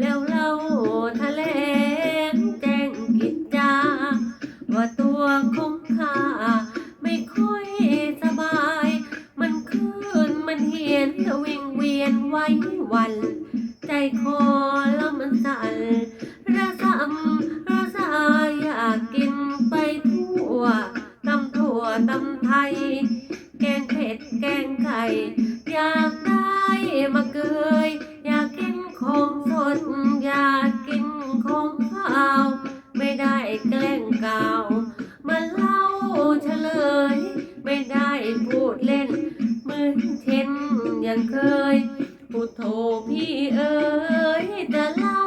แล้วเราทะเล พูดเล่นเหมือนเช่นอย่างเคยพูดโทพี่เอ๋ยจะเล่า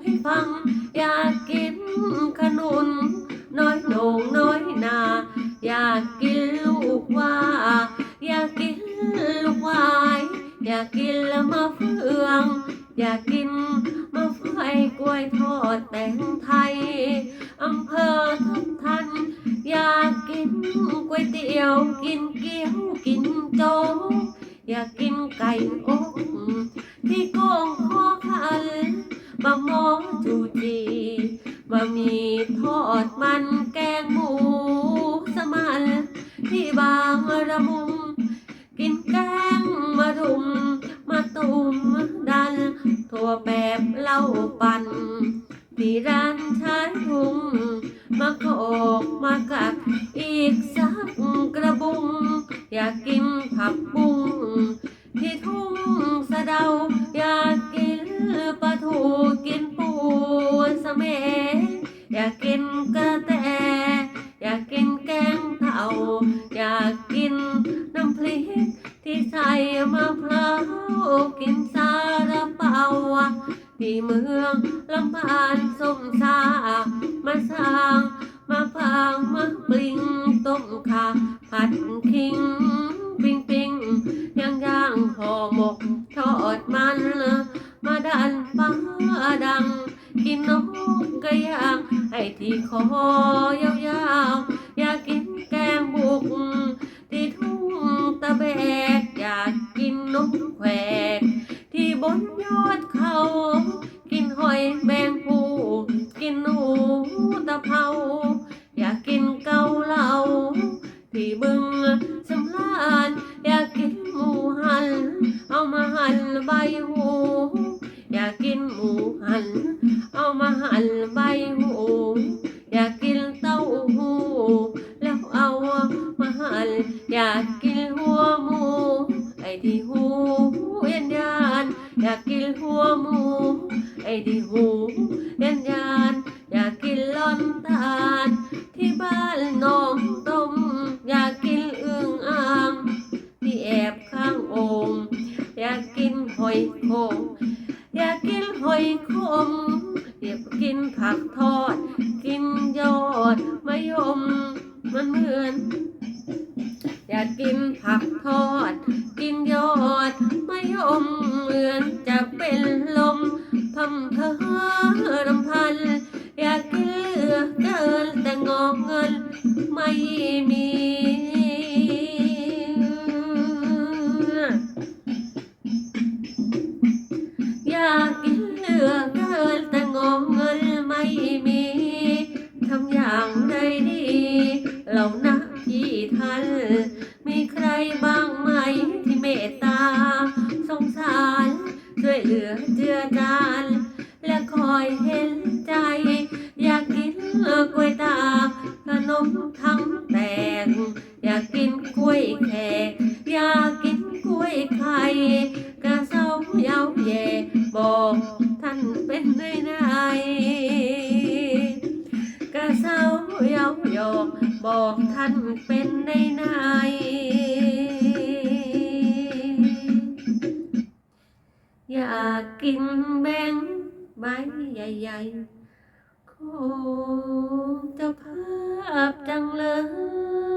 ให้ฟัง อยากกินขนุน น้อยโหนงน้อยนา อยากกินลูกว่าอยากกินลูกวาย อยากกินละมะเฟือง อยากกินมะไฟกล้วยทอดแตงไทยอำเภอทุกทัน อยากกินก๋วยเตี๋ยวกินเกี๊ยวกินโจ๊กอยากกินไก่อกที่โกงคอคันบะหมอจูจีบะหมี่ทอดมันแกงหมูสมันที่บางระมุงกินแกงมารุมมาตุมดันถั่วแปบเหล้าปั่น อีกสักกระบุง อยากกินผักบุ้งที่ทุ่งสะเดา อยากกินปลาทูกินปูสะเมอยากกินกระแต อยากกินแกงเต่าอยากกินน้ำพริกที่ใส่มะพร้าวกินซาลาเปาที่เมืองลำพานสม ห่อหมกทอดมัน มาดันป้าดัง กินนกกระย่างให้ที่คอยาวๆ อยากกินแกงบุก ที่ทุ่งตะแบก อยากกินนกแขก ที่บนยอดเขา กินหอยแมงภูกินหนูตะเภาอยากกินเกาเหลาที่บึง กินหัวหมู ไอ้ที่หูเวียนยานอยากกินลอนตาลที่บ้านนองต้มอยากกินอึ่งอ่างที่แอบข้างโอ่งอยากกินหอยโขงอยากกินหอยขมอยากกินผักทอด กินยอดมะยมมันเหมือน อยากกินผักทอด กินยอดมะยมเหมือนจะเป็นลมพำเพอรำพัน อยากกินเหลือเกินแต่งอกเงินไม่มีอยากกินเหลือเกินแต่งอกเงินไม่มี เหลือเจือจาน และคอยเห็นใจ อยากกินกล้วยตากขนมทั้งแตก อยากกินกล้วยแขก อยากกินกล้วยไข่กระเซ้าเย้าแย่บอกท่านเป็นไงไงกระเซ้าเย้าหยอกบอกท่านเป็นไงไง อยากกินแบงใบใหญ่ๆคงเจ้าภาพจังเลย